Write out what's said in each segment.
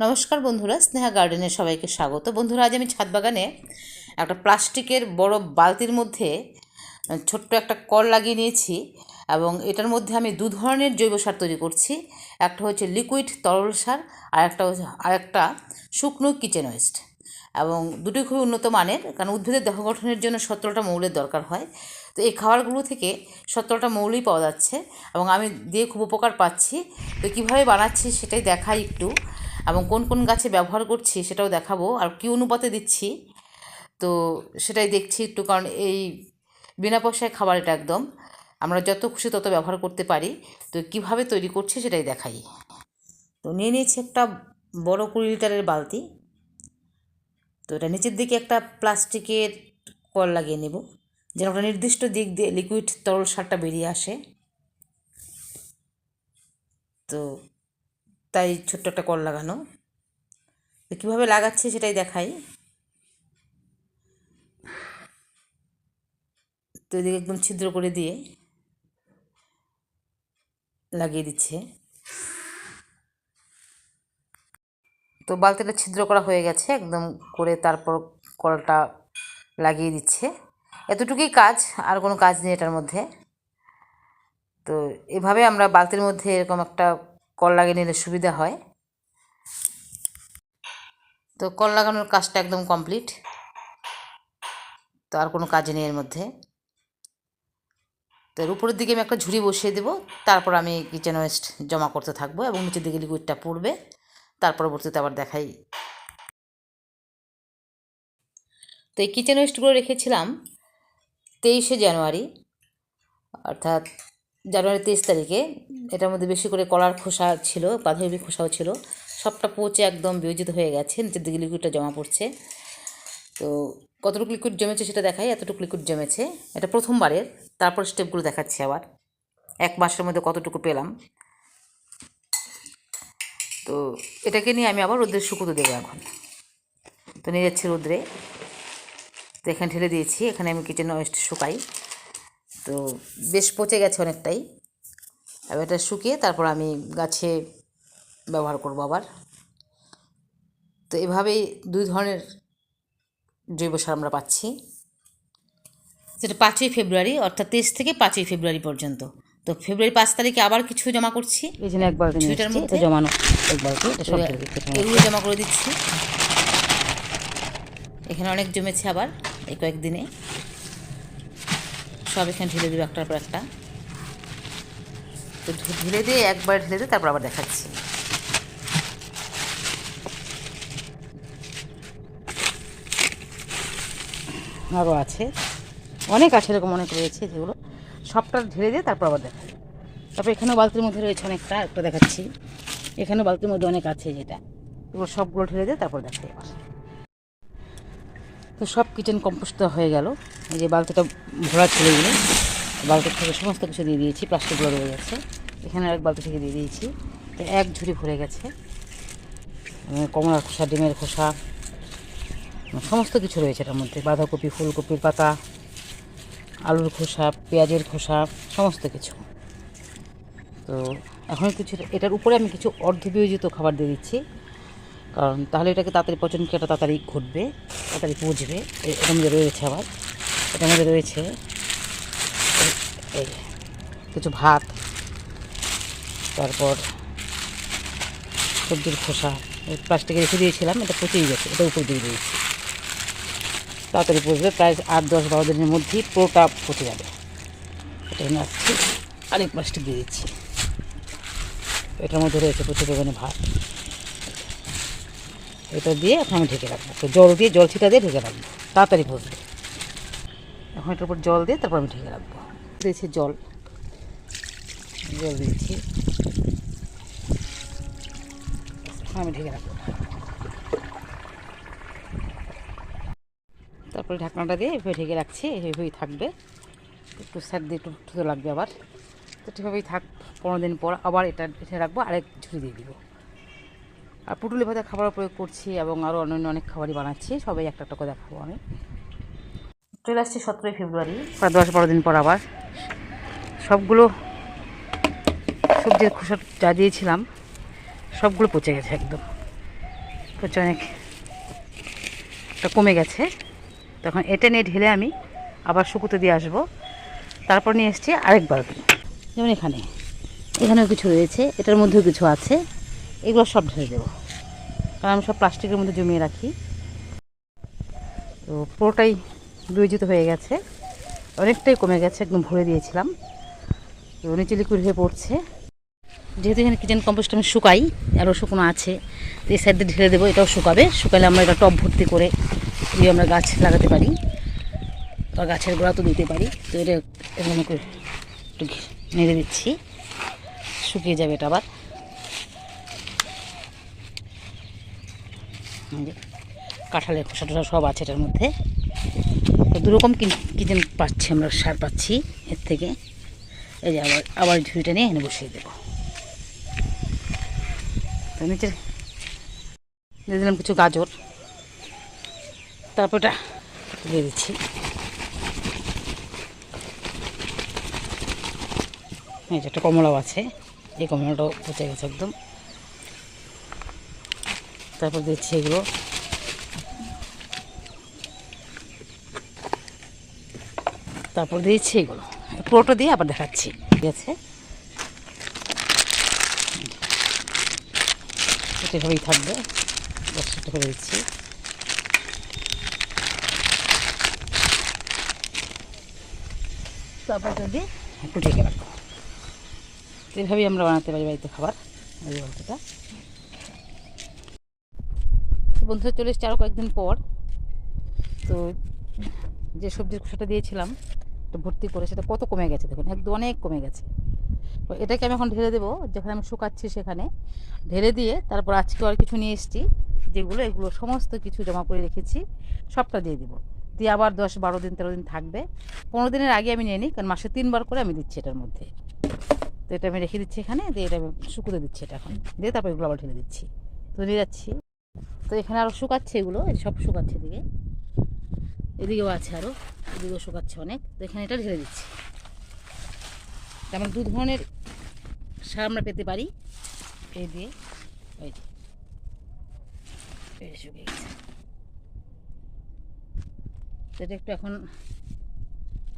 নমস্কার বন্ধুরা, স্নেহা গার্ডেনে সবাইকে স্বাগত। বন্ধুরা, আজ আমি ছাদ বাগানে একটা প্লাস্টিকের বড় বালতির মধ্যে ছোট্ট একটা কল লাগিয়ে নিয়েছি এবং এটার মধ্যে আমি দু ধরনের জৈব সার তৈরি করছি। একটা হচ্ছে লিকুইড তরল সার আর একটা আর একটা শুকনো কিচেন ওয়েস্ট। এবং দুটোই খুবই উন্নত মানের, কারণ উদ্ভিদের দেহ গঠনের জন্য সতেরোটা মৌলের দরকার হয়। তো এই খাবারগুলো থেকে সতেরোটা মৌলই পাওয়া যাচ্ছে এবং আমি দিয়ে খুব উপকার পাচ্ছি। তো কীভাবে বানাচ্ছি সেটাই দেখাই একটু। এবং কোন কোন গাছে ব্যবহার করছি সেটাও দেখাবো। আর কী অনুপাতে দিচ্ছি, তো সেটাই দেখছি একটু, কারণ এই বিনা পয়সায় খাবার এটা একদম, আমরা যত খুশি তত ব্যবহার করতে পারি, তো কীভাবে তৈরি করছি সেটাই দেখাই। তো নিয়ে নিয়েছি একটা বড় কুড়ি লিটারের বালতি, তো এটা নিচের দিকে একটা প্লাস্টিকের কল লাগিয়ে নেব, যেন ওটা নির্দিষ্ট দিক দিয়ে লিকুইড তরল সারটা বেরিয়ে আসে। তো তাই ছোট্ট একটা কল লাগানো। তো কীভাবে লাগাচ্ছি সেটাই দেখাই। তো এদিকে একদম ছিদ্র করে দিয়ে লাগিয়ে দিচ্ছে। তো বালতিটা ছিদ্র করা হয়ে গেছে একদম করে তারপর কলটা লাগিয়ে দিচ্ছে। এতটুকুই কাজ, আর কোনো কাজ নেই এটার মধ্যে। তো এভাবে আমরা বালতির মধ্যে এরকম একটা কল লাগিয়ে নিলে সুবিধা হয়। তো কল লাগানোর কাজটা একদম কমপ্লিট। তো আর কোনো কাজ নেই এর মধ্যে। তো এর উপরের দিকে আমি একটা ঝুড়ি বসিয়ে দেবো, তারপর আমি কিচেন ওয়েস্ট জমা করতে থাকব এবং নিচের দিকে লিকুইডটা পড়বে, তার পরবর্তীতে আবার দেখাই। তো এই কিচেন ওয়েস্টগুলো রেখেছিলাম তেইশে জানুয়ারি, অর্থাৎ জানুয়ারি তেইশ তারিখে। এটার মধ্যে বেশি করে কলার খোসা ছিল, বাঁধাকপি খোসাও ছিল। সবটা পচে একদম বিয়োজিত হয়ে গেছে, নিচের দিকে লিকুইডটা জমা পড়ছে। তো কতটুকু লিকুইড জমেছে সেটা দেখাই, এতটুকু লিকুইড জমেছে। এটা প্রথমবারের, তারপর স্টেপগুলো দেখাচ্ছি আবার। এক মাসের মধ্যে কতটুকু পেলাম। তো এটাকে নিয়ে আমি আবার রোদ্রে শুকোতে দেবো এখন। তো নিয়ে যাচ্ছি রোদ্রে। তো এখানে ঢেলে দিয়েছি, এখানে আমি কিচেন ওয়েস্ট শুকাই। তো বেশ পচে গেছে অনেকটাই। এবার এটা শুকিয়ে তারপর আমি গাছে ব্যবহার করব আবার। তো এভাবেই দুই ধরনের জৈব সার আমরা পাচ্ছি। সেটা পাঁচই ফেব্রুয়ারি অর্থাৎ তেইশ থেকে পাঁচই ফেব্রুয়ারি পর্যন্ত। তো ফেব্রুয়ারি পাঁচ তারিখে আবার কিছু জমা করছি। এই জন্য এক বালতি নিয়ে ছুরিটার এসেছি, মধ্যে? জমানো। এক বালতি এটা সব ঢেলে দিচ্ছি। এটার মধ্যে। এগুলো জমা করে দিচ্ছি। এখানে অনেক জমেছে আবার এই কয়েকদিনে। সব এখানে ঢেলে দেবো একটার পর একটা। তো ঢেলে দিয়ে একবার ঢেলে দিয়ে তারপর আবার দেখাচ্ছি। আরও আছে। অনেক আছে এরকম অনেক রয়েছে যেগুলো। সবটা ঢেলে দিয়ে তারপর আবার দেখাই। তারপর এখানেও বালতির মধ্যে রয়েছে অনেকটা একটা দেখাচ্ছি। এখানেও বালতির মধ্যে অনেক আছে যেটা। এগুলো সবগুলো ঢেলে দিয়ে তারপর দেখাই আবার। তো সব কিচেন কম্পোস্ট হয়ে গেল। এই যে বালতিটা ভরা ছিল এগুলো। বালতির থেকে সমস্ত কিছু দিয়ে দিয়েছি প্লাস্টিকগুলো রয়ে গেছে। এখানে এক বালতি থেকে দিয়ে দিয়েছি। তো এক ঝুড়ি ভরে গেছে। কমলার খোসা, ডিমের খোসা, সমস্ত কিছু রয়েছে এটার মধ্যে। বাঁধাকপি ফুলকপির পাতা, আলুর খোসা, পেঁয়াজের খোসা, সমস্ত কিছু। তো এখন কিছু, এটার উপরে আমি কিছু অর্ধবিয়োজিত খাবার দিয়ে দিচ্ছি। কারণ তাহলে এটাকে তাড়াতাড়ি পচন ক্রিয়াটা তাড়াতাড়ি ঘটবে, তাড়াতাড়ি পচবে। এ- এটার মধ্যে রয়েছে আবার, এটার মধ্যে রয়েছে কিছু ভাত, তারপর সবজির খোসা প্লাস্টিকে রেখে দিয়েছিলাম, এটা পচেই গেছে, এটা উপর দিয়ে দিয়েছি। তাড়াতাড়ি পচবে, প্রায় আট, দশ, বারো দিনের মধ্যেই পুরোটা পচে যাবে। এটা নিয়ে আসছি আরেক প্লাস্টিক দিয়ে দিচ্ছি। এটার মধ্যে রয়েছে প্রচুর পরিমাণে ভাত। এটা দিয়ে এখন আমি ঢেকে রাখব। তো জল দিয়ে, জল ছিটা দিয়ে ঢেকে রাখব। তাড়াতাড়ি পচবে এখন এটার উপর জল দিয়ে তারপর আমি ঢেকে রাখব। দিয়েছি জল। জল দিয়েছি। আমি ঢেকে রাখব। তারপরে ঢাকনাটা দিয়ে এভাবে ঢেকে রাখছি, এভাবেই থাকবে। একটু সাইড দিয়ে একটু ঠুতো লাগবে আবার। তো ঠিকভাবেই থাক, পনেরো দিন পর আবার এটা এটা রাখব, আরেক ঝুড়ি দিয়ে দিব। আর পুটুলি ভাজা খাবার প্রয়োগ করছি এবং আরও অন্যান্য অনেক খাবারই বানাচ্ছি। সবাই একটা একটা করে দেখাবো আমি। চলে আসছি সতেরোই ফেব্রুয়ারি, প্রায় দশ বারো দিন পর আবার। সবগুলো সবজির খোসা যা দিয়েছিলাম, সবগুলো পচে গেছে একদম। পচে অনেক কমে গেছে। তখন এটা নিয়ে ঢেলে আমি আবার শুকুতে দিয়ে আসব। তারপর নিয়ে এসেছি আরেক বালতি যেমন এখানে, এখানেও কিছু রয়েছে, এটার মধ্যেও কিছু আছে। এগুলো সব ঢেলে দেবো। কারণ আমি সব প্লাস্টিকের মধ্যে জমিয়ে রাখি। তো পুরোটাই বিয়োজিত হয়ে গেছে। অনেকটাই কমে গেছে, একদম ভরে দিয়েছিলাম। তো নিচে লিকুইড হয়ে পড়ছে। যেহেতু এখানে কিচেন কম্পোস্ট আমি শুকাই আরও শুকনো আছে। তো এই সাইড দিয়ে ঢেলে দেবো, এটাও শুকাবে। শুকালে আমরা এটা টব ভর্তি করে দিয়ে আমরা গাছ লাগাতে পারি। বা গাছের গোড়া তো দিতে পারি। তো এটা এরকম একটু নেড়ে দিচ্ছি। শুকিয়ে যাবে এটা আবার এই যে কাঁঠালের খোসা টোসা সব আছে এটার মধ্যে। তো দুরকম কিচেন পাচ্ছি আমরা, সার পাচ্ছি এর থেকে। এই যে আবার আবার ঝুড়িটা নিয়ে এনে বসিয়ে দেবো। তো নিচে দিয়ে দিলাম কিছু গাজর। তারপর এটা দিয়ে দিচ্ছি। এই যে একটা কমলাও আছে। এই কমলাটাও পচে গেছে একদম। তারপর দিচ্ছি এগুলো। তারপর দিয়েছি এগুলো। পুরোটা দিয়ে আবার দেখাচ্ছি, ঠিক আছে? এভাবেই থাকবে। দশটা করে দিচ্ছি। তারপর যদি একটু ঢেকে রাখব। এভাবেই আমরা বানাতে পারি বাড়িতে খাবার, এই গল্পটা বন্ধুরা চলে এসছে আরও কয়েকদিন পর। তো যে সবজির খোসাটা দিয়েছিলাম ভর্তি করে, সেটা কত কমে গেছে দেখুন, একদম অনেক কমে গেছে। এটাকে আমি এখন ঢেলে দেবো, যেখানে আমি শুকাচ্ছি সেখানে। ঢেলে দিয়ে তারপর আজকে আর কিছু নিয়ে এসেছি, যেগুলো, এগুলো সমস্ত কিছু জমা করে রেখেছি, সবটা দিয়ে দেবো। দিয়ে আবার দশ বারো দিন, তেরো দিন থাকবে। পনেরো দিনের আগে আমি নিয়ে নিই, কারণ মাসে তিনবার করে আমি দিচ্ছি এটার মধ্যে। তো এটা আমি রেখে দিচ্ছি এখানে, দিয়ে এটা আমি শুকুতে দিচ্ছি এটা এখন। দিয়ে তারপর এগুলো আবার ঢেলে দিচ্ছি। তো নিয়ে যাচ্ছি। তো এখানে আরও শুকাচ্ছে এগুলো সব শুকাচ্ছে এদিকে। এদিকেও আছে আরও এদিকেও শুকাচ্ছে অনেক। তো এখানে এটা ঢেলে দিচ্ছি। যেমন দু ধরনের সার আমরা পেতে পারি, এই দিয়ে, ওই যে এই শুকিয়ে এটা একটু এখন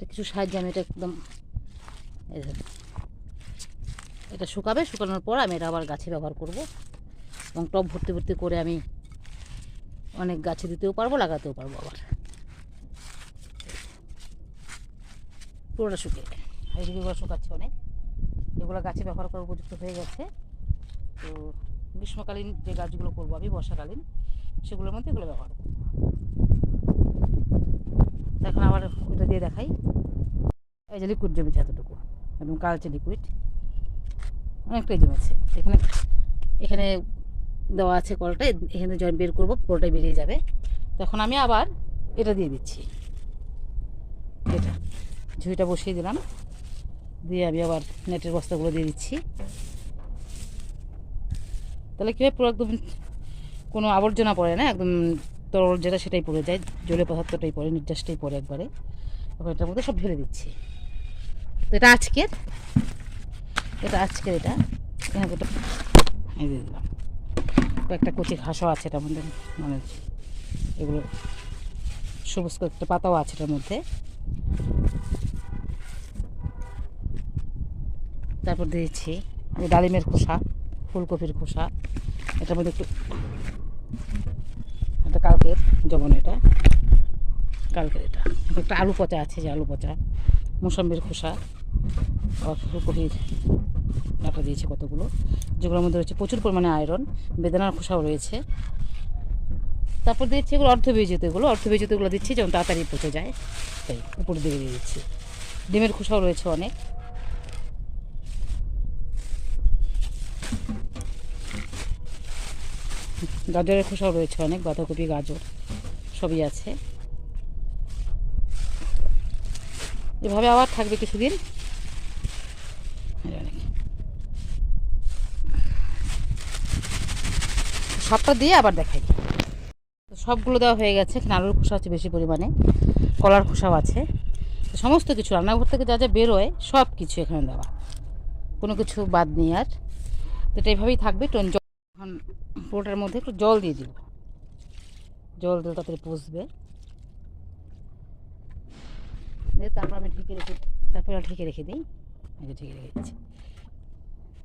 কিছু সাহায্যে আমি এটা একদম এটা শুকাবে, শুকানোর পর আমি এটা আবার গাছে ব্যবহার করব। এবং টব ভর্তি ভর্তি করে আমি অনেক গাছে দিতেও পারব, লাগাতেও পারব আবার। পুরোটা শুকিয়ে এইদিকে শুকাচ্ছে অনেক। এগুলো গাছে ব্যবহার করার উপযুক্ত হয়ে গেছে। তো গ্রীষ্মকালীন যে গাছগুলো করব আমি, বর্ষাকালীন, সেগুলোর মধ্যে এগুলো ব্যবহার করব। এখন আবার ওটা দিয়ে দেখাই। এই যে লিকুইড জমেছে এতটুকু, একদম কালচে লিকুইড অনেকটাই জমেছে। এখানে এখানে দেওয়া আছে কলটা এখানে জয়েন বের করব পুরোটাই বেরিয়ে যাবে। তখন আমি আবার এটা দিয়ে দিচ্ছি। এটা, ঝুড়িটা বসিয়ে দিলাম। দিয়ে আমি আবার নেটের বস্তাগুলো দিয়ে দিচ্ছি। তাহলে কী পুরো একদম কোনো আবর্জনা পড়ে না, একদম তরল যেটা সেটাই পড়ে যায় জলে পদার্থটাই পড়ে, নির্যাসটাই পড়ে একবারে। তখন এটার মধ্যে সব ঢেলে দিচ্ছি। তো এটা আজকের এটা আজকের এটা। এখানে এই দিয়ে দিলাম। কয়েকটা কচি ঘাসও আছে এটার মধ্যে মানে এগুলো সবুজ কয়েকটা পাতাও আছে এটার মধ্যে। তারপর দিয়েছি ডালিমের খোসা, ফুলকপির খোসা। এটার মধ্যে একটু এটা কালকের যেমন এটা। কালকের এটা। একটা আলু পচা আছে, যে আলু পচা। মুসম্বির খোসা। আবার ফুলকপির ডাটা দিয়েছে কতগুলো। যেগুলোর মধ্যে রয়েছে প্রচুর পরিমাণে আয়রন বেদানার খোসাও রয়েছে। তারপর দিচ্ছি এগুলো অর্ধবীজিত এগুলো অর্ধবীজিত এগুলো দিচ্ছি যেমন তাড়াতাড়ি পচে যায়। তাই উপরে দিকে দিয়ে দিচ্ছি। ডিমের খোসাও রয়েছে অনেক। গাজরের খোসাও রয়েছে অনেক, বাঁধাকপি, গাজর, সবই আছে। এভাবে আবার থাকবে কিছুদিন এই অনেক। সবটা দিয়ে আবার দেখাই। সবগুলো দেওয়া হয়ে গেছে। এখানে আলুর খোসা আছে বেশি পরিমাণে। কলার খোসাও আছে। সমস্ত কিছু রান্নাঘর থেকে যা যা বেরোয় সব কিছু এখানে দেওয়া। কোনো কিছু বাদ নেই আর। তো এটা এইভাবেই থাকবে। টন জল এখন পুরোটার মধ্যে একটু জল দিয়ে দিব। জল দিলে তাড়াতাড়ি পচবে দিয়ে তারপর আমি ঢেকে রেখে তারপর ঢেকে রেখে দিই। ঢেকে রেখে দিচ্ছি।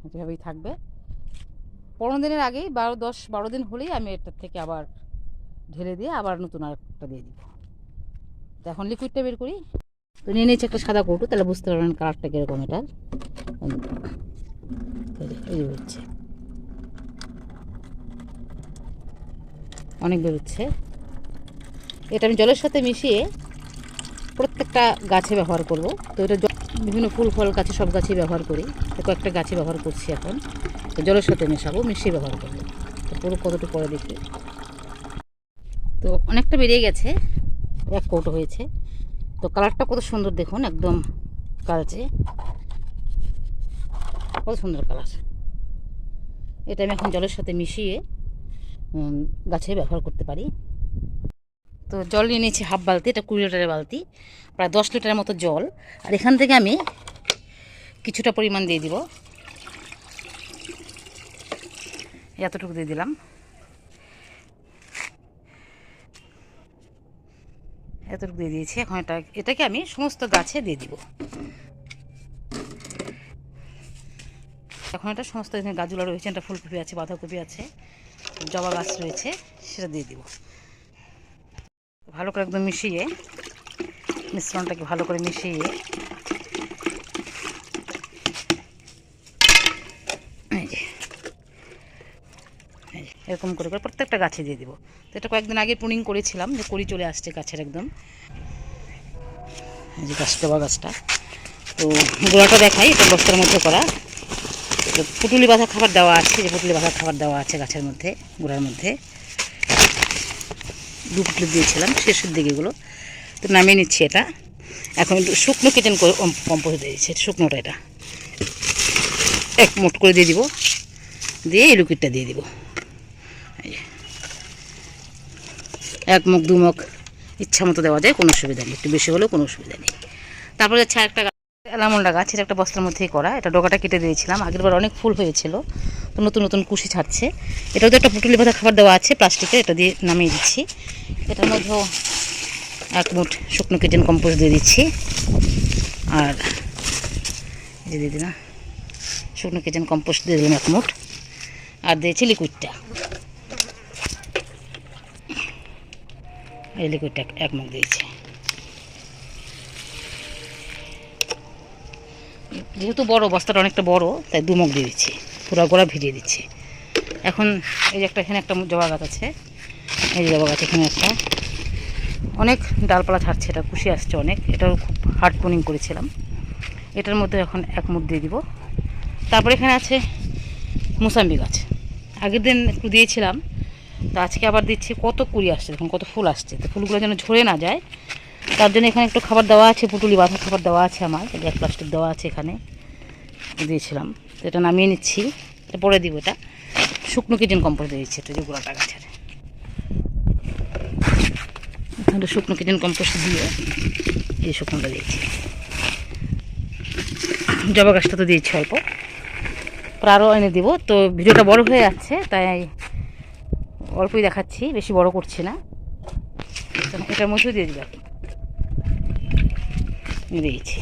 এভাবেই থাকবে। পনেরো দিনের আগেই বারো, দশ, বারো দিন হলেই আমি এটার থেকে আবার ঢেলে দিয়ে আবার নতুন আরেকটা দিয়ে দিব। তো এখন লিকুইডটা বের করি। তো নিয়ে নিয়েছি একটা সাদা কৌটো, তাহলে বুঝতে পারবেন কালারটা কীরকম এটার এই বেরোচ্ছে। অনেক বেরোচ্ছে। এটা আমি জলের সাথে মিশিয়ে প্রত্যেকটা গাছে ব্যবহার করব। তো এটা বিভিন্ন ফুল, ফল, গাছে সব গাছেই ব্যবহার করি। তো কয়েকটা গাছে ব্যবহার করছি এখন। জলের সাথে মেশাবো মিশিয়ে ব্যবহার করব। পুরো কতটুকু পরে দেখি। তো অনেকটা বেরিয়ে গেছে, এক কৌটো হয়েছে। তো কালারটা কত সুন্দর দেখুন, একদম কালচে। কত সুন্দর কালার। এটা আমি এখন জলের সাথে মিশিয়ে গাছে ব্যবহার করতে পারি। তো জল নিয়ে নিয়েছি হাফ বালতি, এটা কুড়ি লিটারের বালতি, প্রায় দশ লিটারের মতো জল। আর এখান থেকে আমি কিছুটা পরিমাণ দিয়ে দিব। এতটুকু দিয়ে দিলাম। এতটুকু দিয়ে দিয়েছি। এখন এটা, এটাকে আমি সমস্ত গাছে দিয়ে দিব। এখন এটা সমস্ত গাছগুলো রয়েছে, একটা ফুলকপি আছে, বাঁধাকপি আছে, জবা গাছ রয়েছে, সেটা দিয়ে দিব। ভালো করে একদম মিশিয়ে, মিশ্রণটাকে ভালো করে মিশিয়ে এই যে এই যে, এরকম করে করে প্রত্যেকটা গাছে দিয়ে দিব। তো এটা কয়েকদিন আগে পুনিং করেছিলাম, যে করি চলে আসছে গাছের একদম। এই যে গাছ জবা গাছটা। তো গোড়াটা দেখাই, এটা বস্তার মধ্যে করা। পুটুলি বাঁধা খাবার দেওয়া আছে, যে পুটুলি বাঁধা খাবার দেওয়া আছে গাছের মধ্যে, গোড়ার মধ্যে। দু পুটলি দিয়েছিলাম, শেষের দিকে এগুলো। তো নামিয়ে নিচ্ছি এটা। এখন একটু শুকনো কিচেন কম্পোস্ট দিয়েছি শুকনোটা এটা। এক মোট করে দিয়ে দিব। দিয়ে এই লিকুইডটা দিয়ে দিব এই যে। এক মুখ, দু মুখ ইচ্ছা মতো দেওয়া যায়, কোনো অসুবিধা নেই। একটু বেশি হলেও কোনো অসুবিধা নেই। তারপরে হচ্ছে একটা এলামন্ডা গাছ, এটা একটা বস্তার মধ্যেই করা। এটা ডগাটা কেটে দিয়েছিলাম। আগের বার অনেক ফুল হয়েছিল, তো নতুন নতুন কুশি ছাড়ছে। এটাও তো একটা পুটুলি পাতা খাবার দেওয়া আছে প্লাস্টিকে এটা দিয়ে নামিয়ে দিচ্ছি। এটার মধ্যেও এক মুঠ শুকনো কিচেন কম্পোস্ট দিয়ে দিচ্ছি। আর দিয়ে দিলাম শুকনো কিচেন কম্পোস্ট দিয়ে দিলাম এক মুঠ। আর দিয়েছি লিকুইডটা এই লিকুইডটা এক- মুখ দিয়েছি। যেহেতু বড়, বস্তাটা অনেকটা বড়, তাই দু মুখ দিয়ে দিচ্ছি। পুরো গোড়া ভিজিয়ে দিচ্ছি। এখন এই যে একটা, এখানে একটা জবা গাছ আছে। এই জবা গাছ, এখানে একটা। অনেক ডালপালা ছাড়ছে, এটা খুশি আসছে অনেক। এটাও খুব হার্ড পোনিং করেছিলাম। এটার মধ্যে এখন এক মুখ দিয়ে দিব। তারপরে এখানে আছে মুসাম্বি গাছ। আগের দিন একটু দিয়েছিলাম তো আজকে আবার দিচ্ছি, কত কুড়ি আসছে দেখুন, কত ফুল আসছে। তো ফুলগুলো যেন ঝরে না যায়, তার জন্য এখানে একটু খাবার দেওয়া আছে, পুটুলি বাঁধা খাবার দেওয়া আছে আমার গ্যাস প্লাস্টিক দেওয়া আছে এখানে, দিয়েছিলাম। তো এটা নামিয়ে নিচ্ছি, এটা পরে দিব এটা। শুকনো কিচেন কম্পোস্ট দিয়ে দিয়েছি তো যে গোড়াটা গাছের। এখানে শুকনো কিচেন কম্পোস্ট দিয়ে এই শুকনোটা দিয়েছি। জবা গাছটা তো দিয়েছি অল্প। আরও এনে দিব, তো ভিডিওটা বড় হয়ে যাচ্ছে, তাই অল্পই দেখাচ্ছি, বেশি বড় করছি না। এটার মধ্যেও দিয়ে দিলাম। দিয়েছি।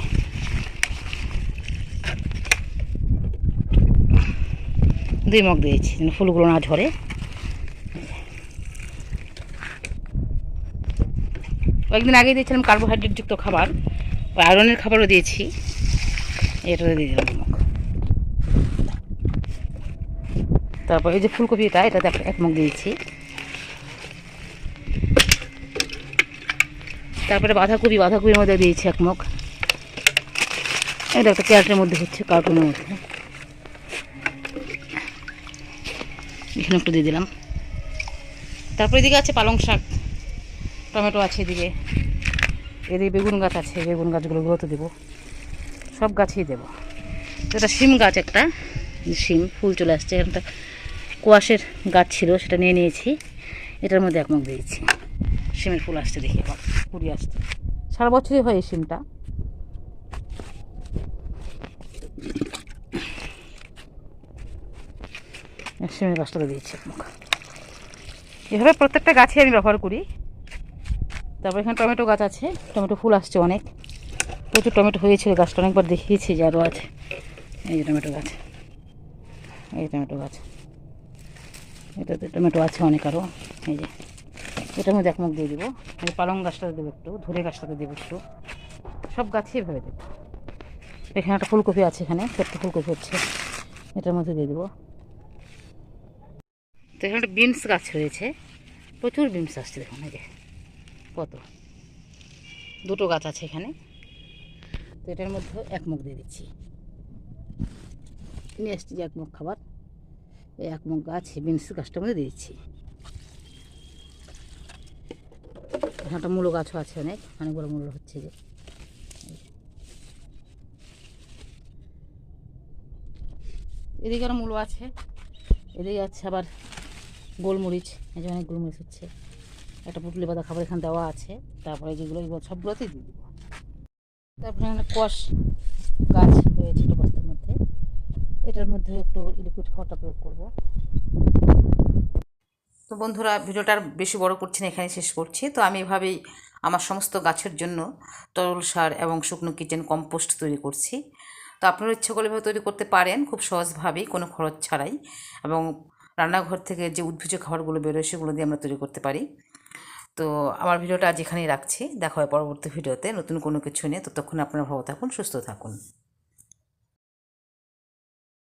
দুই মগ দিয়েছি, যেন ফুলগুলো না ঝরে। কয়েকদিন আগে দিয়েছিলাম কার্বোহাইড্রেটযুক্ত খাবার আয়রনের খাবারও দিয়েছি। এটাতে দিয়ে দিলাম দু মগ তারপর এই যে ফুলকপিটা এটাতে এক- এক মুখ দিয়েছি। তারপরে বাঁধাকপি, বাঁধাকপির মধ্যে দিয়েছি এক মুখ। এটা একটা ক্যারেটের মধ্যে হচ্ছে কার্টুনের মধ্যে। এখানে একটু দিয়ে দিলাম। তারপর এদিকে আছে পালং শাক। টমেটো আছে এদিকে। এদিকে বেগুন গাছ আছে, বেগুন গাছগুলো তো দেবো। সব গাছেই দেবো। এটা শিম গাছ একটা। শিম, ফুল চলে আসছে। একটা কোয়াশের গাছ ছিল, সেটা নিয়ে নিয়েছি। এটার মধ্যে একমুখ দিয়েছি। শিমের ফুল আসছে দেখি এবার, কুড়ি সারা বছরই হয় এই শিমটা। শিমের গাছটা দিয়েছি একমুখ এভাবে প্রত্যেকটা গাছে আমি ব্যবহার করি। তারপর এখানে টমেটো গাছ আছে, টমেটো ফুল আসছে অনেক। প্রচুর টমেটো হয়েছিল গাছটা অনেকবার দেখিয়েছি যে আরও আছে। এই যে টমেটো গাছ। এই টমেটো গাছ। এটাতে টমেটো আছে অনেক আরও এই যে। এটার মধ্যে একমুখ দিয়ে দেবো। এই পালং গাছটাতে দেবো একটু ধরে গাছটাতে দেবো একটু। সব গাছই এভাবে দেবো। এখানে একটা ফুলকপি আছে এখানে, ছোট্ট ফুলকপি হচ্ছে। এটার মধ্যে দিয়ে দেবো। তো এখানে একটা বিনস গাছ হয়েছে প্রচুর বিনস আসছে দেখুন, এই যে। কত? দুটো গাছ আছে এখানে। তো এটার মধ্যে এক মুখ দিয়ে দিচ্ছি। নিয়ে আসছি যে এক মুখ খাবার। এক মুখ গাছ বিনস গাছটা মধ্যে দিয়েছি একটা মূলো গাছও আছে অনেক অনেক বড় মূল্য হচ্ছে যে। এদিকে আরও মূলো আছে, এদিকে আছে আবার গোলমরিচ, এই যে অনেক গোলমরিচ হচ্ছে। একটা পুটলি পাতা খাবার এখানে দেওয়া আছে, তারপরে যেগুলো সবগুলোতেই দিয়ে দেবো। তারপরে এখানে কষ গাছ রয়েছে এটার মধ্যে একটু লিকুইড খাবারটা প্রয়োগ করব। তো বন্ধুরা ভিডিওটা আর বেশি বড় করছি না এখানে শেষ করছি। তো আমি এভাবেই আমার সমস্ত গাছের জন্য তরল সার এবং শুকনো কিচেন কম্পোস্ট তৈরি করছি। তো আপনারা ইচ্ছা করলে এভাবে তৈরি করতে পারেন, খুব সহজভাবেই, কোনো খরচ ছাড়াই। এবং রান্নাঘর থেকে যে উদ্ভিজ খাবারগুলো বেরোয়, সেগুলো দিয়ে আমরা তৈরি করতে পারি। তো আমার ভিডিওটা আজ এখানেই রাখছি। দেখা হয় পরবর্তী ভিডিওতে। নতুন কোনো কিছু নিয়ে ততক্ষণ আপনারা ভালো থাকুন, সুস্থ থাকুন।